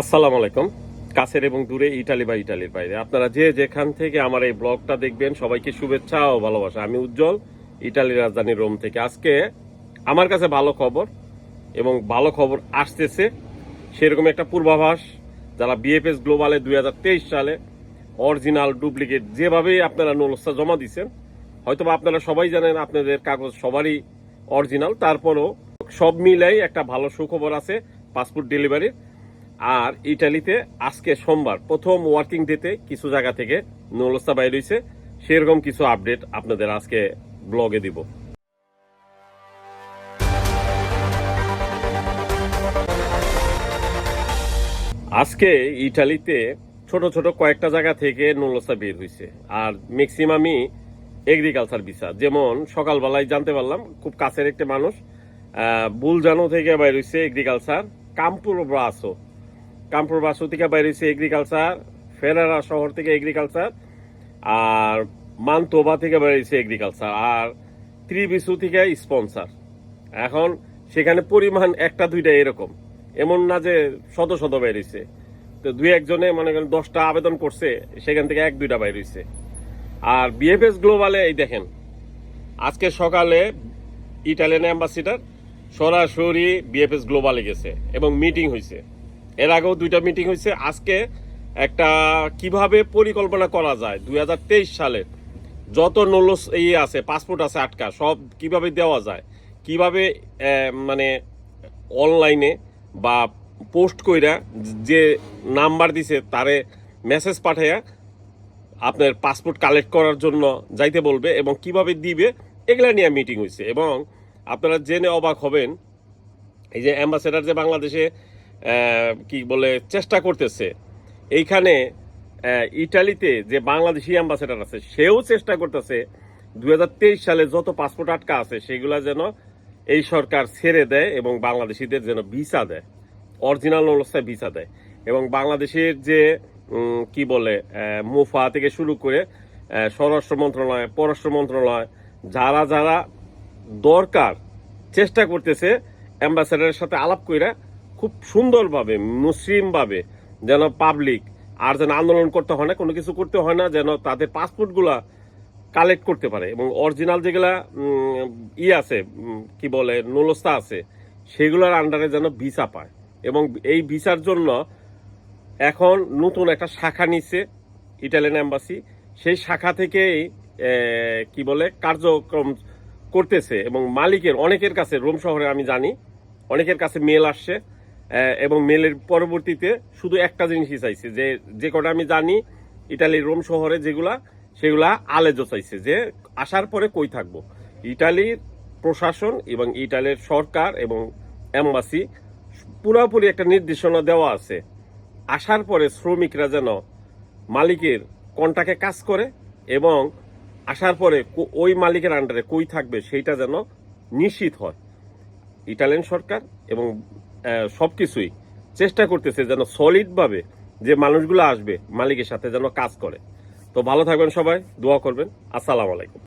আসসালামু আলাইকুম। কাছের এবং দূরে ইটালি বা ইটালির বাইরে। আপনারা যে যেখান থেকে আমার এই ব্লগটা দেখবেন, সবাইকে শুভেচ্ছা ও ভালোবাসা। আমি উজ্জ্বল, ইটালির রাজধানী রোম থেকে। আজকে আমার কাছে ভালো খবর এবং ভালো খবর আসতেছে সেরকম একটা পূর্বাভাস যারা বিএফএস গ্লোবালে দুই হাজার তেইশ সালে অরিজিনাল ডুপ্লিকেট যেভাবে আপনারা নলস্তা জমা দিচ্ছেন হয়তোবা আপনারা সবাই জানেন, আপনাদের কাগজ সবারই অরিজিনাল তারপরও সব মিলাই একটা ভালো সুখবর আছে পাসপোর্ট ডেলিভারির আর ইটালিতে আজকে সোমবার প্রথম ওয়ার্কিং ডেতে কিছু জায়গা থেকে নলস্তা বাইর হয়েছে। সেরকম কিছু আপডেট আপনাদের আজকে ব্লগে দিব। আজকে ইটালিতে ছোট ছোট কয়েকটা জায়গা থেকে নলস্তা বের হয়েছে। আর ম্যাক্সিমামই এগ্রিকালচার ভিসা যেমন সকালবেলায় জানতে পারলাম, খুব কাছের একটা মানুষ বুলজানো থেকে বাইর হয়েছে এগ্রিকালচার কামপুর ব্রাসো। কামপুর বাসু থেকে বাইর হয়েছে এগ্রিকালচার ফেরারা শহর থেকে এগ্রিকালচার আর মানতোবা থেকে বাইর হয়েছে এগ্রিকালচার আর ত্রিবিসু থেকে স্পন্সার এখন সেখানে পরিমাণ একটা দুইটা এরকম। এমন না যে শত শত বেরিয়েছে তো দুই একজনে মনে করেন দশটা আবেদন করছে, সেখান থেকে এক দুইটা বাইর হয়েছে আর বিএফএস গ্লোবালে এই দেখেন, আজকে সকালে ইটালিয়ান অ্যাম্বাসিডার সরাসরি বিএফএস গ্লোবালে গেছে এবং মিটিং হয়েছে এর আগেও দুইটা মিটিং হয়েছে। আজকে একটা কীভাবে পরিকল্পনা করা যায়? দু হাজার তেইশ সালের যত নলস ইয়ে আছে পাসপোর্ট আছে, আটকা, সব কীভাবে দেওয়া যায়? কীভাবে মানে অনলাইনে বা পোস্ট কইরা যে নাম্বার দিছে, তারে মেসেজ পাঠাইয়া আপনার পাসপোর্ট কালেক্ট করার জন্য যাইতে বলবে এবং কীভাবে দিবে, এগুলা নিয়ে মিটিং হয়েছে এবং আপনারা জেনে অবাক হবেন, এই যে অ্যাম্বাসেডার যে বাংলাদেশে কি বলে, চেষ্টা করতেছে। এইখানে ইটালিতে যে বাংলাদেশি অ্যাম্বাসেডার আছে, সেও চেষ্টা করতেছে। দু হাজার তেইশ সালে যত পাসপোর্ট আটকা আছে, সেগুলা যেন এই সরকার ছেড়ে দেয় এবং বাংলাদেশিদের যেন ভিসা দেয়। অরিজিনাল অবস্থায় ভিসা দেয়। এবং বাংলাদেশের যে কি বলে মুফা থেকে শুরু করে স্বরাষ্ট্র মন্ত্রণালয়, পররাষ্ট্র মন্ত্রণালয়, যারা যারা দরকার, চেষ্টা করতেছে অ্যাম্বাসেডারের সাথে আলাপ কইরা খুব সুন্দরভাবে, মুসলিমভাবে যেন পাবলিক আর যেন আন্দোলন করতে হয় না, কোনো কিছু করতে হয় না, যেন তাদের পাসপোর্টগুলা কালেক্ট করতে পারে। এবং অরিজিনাল যেগুলা ই আছে কি বলে নলস্তা আছে, সেগুলোর আন্ডারে যেন ভিসা পায়। এবং এই ভিসার জন্য এখন নতুন একটা শাখা নিচ্ছে ইটালিয়ান এম্বাসি সেই শাখা থেকেই কি বলে, কার্যক্রম করতেছে। এবং মালিকের, অনেকের কাছে, রোম শহরে আমি জানি, অনেকের কাছে মেল আসছে। এবং মেলের পরবর্তীতে শুধু একটা জিনিসই চাইছে যে যে কটা আমি জানি ইটালির রোম শহরে যেগুলা, সেগুলা আলেজো চাইছে যে, আসার পরে কই থাকব? ইটালির প্রশাসন এবং ইটালির সরকার এবং এম্বাসি পুরোপুরি একটা নির্দেশনা দেওয়া আছে। আসার পরে শ্রমিকরা যেন মালিকের কন্টাকে কাজ করে এবং আসার পরে ওই মালিকের আন্ডারে কই থাকবে, সেইটা যেন নিশ্চিত হয়। ইটালিয়ান সরকার এবং আহ, সবকিছুই চেষ্টা করতেছে যেন সলিডভাবে যে মানুষগুলো আসবে মালিকের সাথে যেন কাজ করে। তো ভালো থাকবেন সবাই দোয়া করবেন। আসসালামু আলাইকুম।